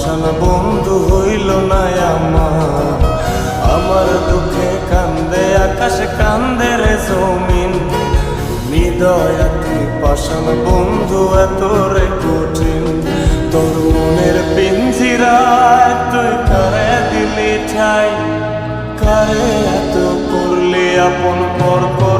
পাষাণ বন্ধু হইল না আমার। আমার দুঃখে কান্দে, আকাশ কান্দে রে জমিন। হৃদয় বন্ধু এত রে কঠিন। তোর মনের পিঞ্জিরায় তুই কারে দিলি ঠাই? কারে এত করলি? আপন পর করে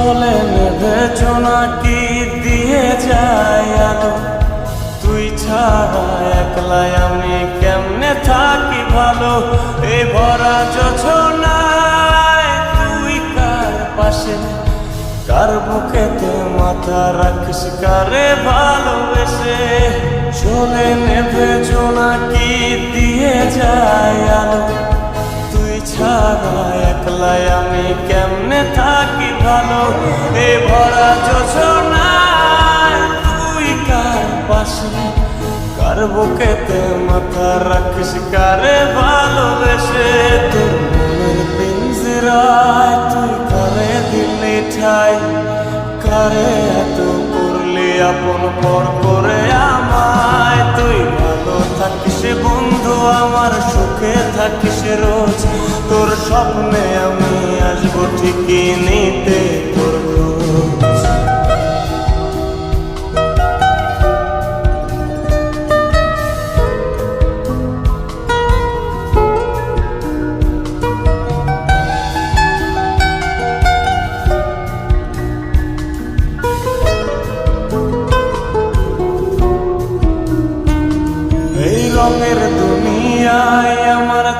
চলে নেবে কি দিয়ে যায় তুই ছাড়া একলাই আমি কেমনে থাকি ভালো? এ ভরা যোছনায় তুই কার পাশে? কার বুকেতে মাথা রাখিস, কারে ভালোবেসে? চলে নেবে কি দিয়ে যায় আলো। ছাড়া একলাই আমি কেমনে থাকি ভালো? এ ভরা যোজনায় তুই কার পাশে? কার বুকেতে মাথা রাখিস, কারে ভালোবেসে? তোর মনের পিঞ্জিরায় তুই কারে দিলি ঠাই? কারে এত করলি আপন পর করে আমায়? তুই ভালো থাকিস বন্ধু আমার সুখে থাকিস তোর স্বপ্নে আমি আসব ঠিকই নিতে তোর খোঁজ। রঙের দুনিয়ায়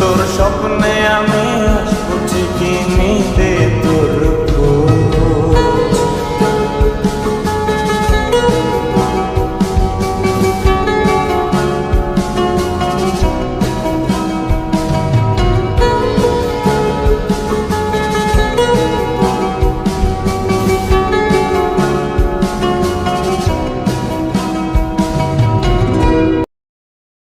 তোর স্বপ্নে আমি আসব ঠিকই নিতে।